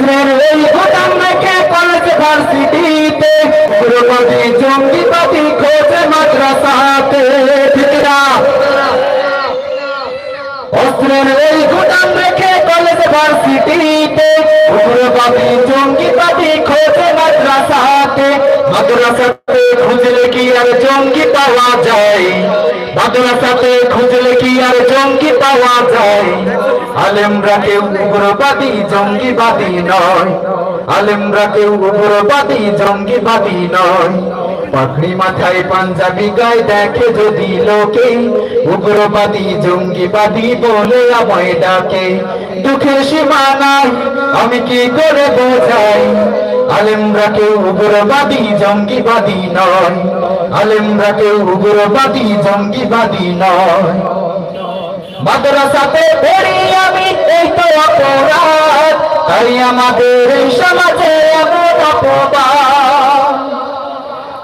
অস্ত্রের এই গুদাম রেখে কলেজ ভার্সিটিতে উগ্রবাদী জঙ্গিবাদী খোঁজে মাদ্রাসাতে। ঠিক না? অস্ত্রের এই গুদাম রেখে কলেজ ভার্সিটিতে উগ্রবাদী জঙ্গিবাদী খোঁজে মাদ্রাসাতে। খুঁজলে কি আর জঙ্গি পাওয়া যায়? মাদ্রাসাতে খুঁজলে কি আর জঙ্গি পাওয়া যায়? আলেমরা কেউ উগ্রবাদী, জঙ্গিবাদী নয়। আলেমরা কেউ উগ্রবাদী, জঙ্গিবাদী নয়। পাখড়ি মাথায় পাঞ্জাবি গায়ে দেখে যদি লোকে উগ্রবাদী, জঙ্গিবাদী বলে আমায় ডাকে। দুঃখের সীমা নাই আমি কি করে বোঝাই? আলেমরা কেউ উগ্রবাদী, জঙ্গিবাদী নয়। আলেমরা কেউ উগ্রবাদী, জঙ্গিবাদী নয়। মাদ্রাসাতে পড়ি আমি, এই তো অপরাধ। তাই আমাদের এই সমাজে এমন অপবাদ।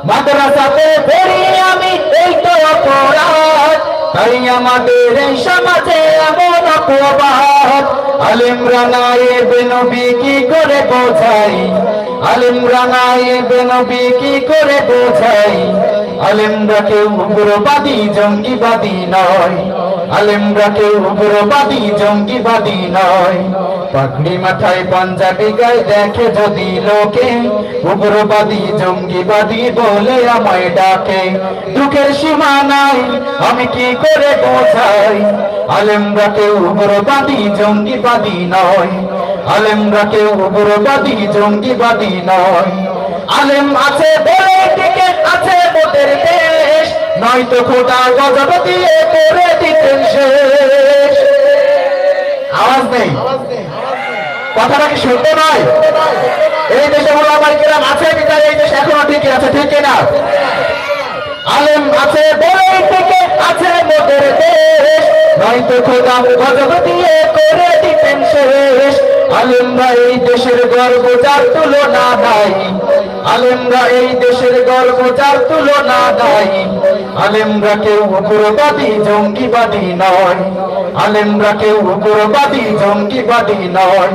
মাদ্রাসাতে পড়ি আমি, এই তো অপরাধ। তাই আমাদের এই সমাজে এমন অপবাদ। আলিম রানায়ে বেনবি কি করে বোঝাই আলিম রানায়ে বেনবি কি করে বোঝাই আলিমরা কেউ উগ্রবাদী, জঙ্গিবাদী নয়। আলিমরা কেউ উগ্রবাদী, জঙ্গিবাদী নয়। পাগড়ি মাথায় পাঞ্জাবি গায়ে দেখে যদি লোকে উগ্রবাদী, জঙ্গিবাদী বলে আমায় ডাকে, দুঃখের সীমা নাই আমি কি করে বোঝাই? আলেমরা কেউ উগ্রবাদী, জঙ্গিবাদী নয়। আলেমরা কেউ উগ্রবাদী জঙ্গিবাদী নয়। আলেম আছে বলে টিকে আছে মোদের দেশ। নয়তো খোদা গজব দিয়ে করে দিতেন শেষ। আওয়াজ নেই। কথাটা কি সত্য নয়? এই দেশে হলো আমার কিরাম আছে বিদায় এই দেশে এখনও টিকে আছে ঠিক না? আলেম আছে বলেই টিকে আছে মোদের দেশ। নয়তো খোদা গজব দিয়ে করে আলেমরা এই দেশের গর্ব যার তুলনা নাই। আলেমরা এই দেশের গর্ব যার তুলনা নাই। আলেমরা কেউ উগ্রবাদী জঙ্গিবাদী নয়। আলেমরা কেউ উগ্রবাদী জঙ্গিবাদী নয়।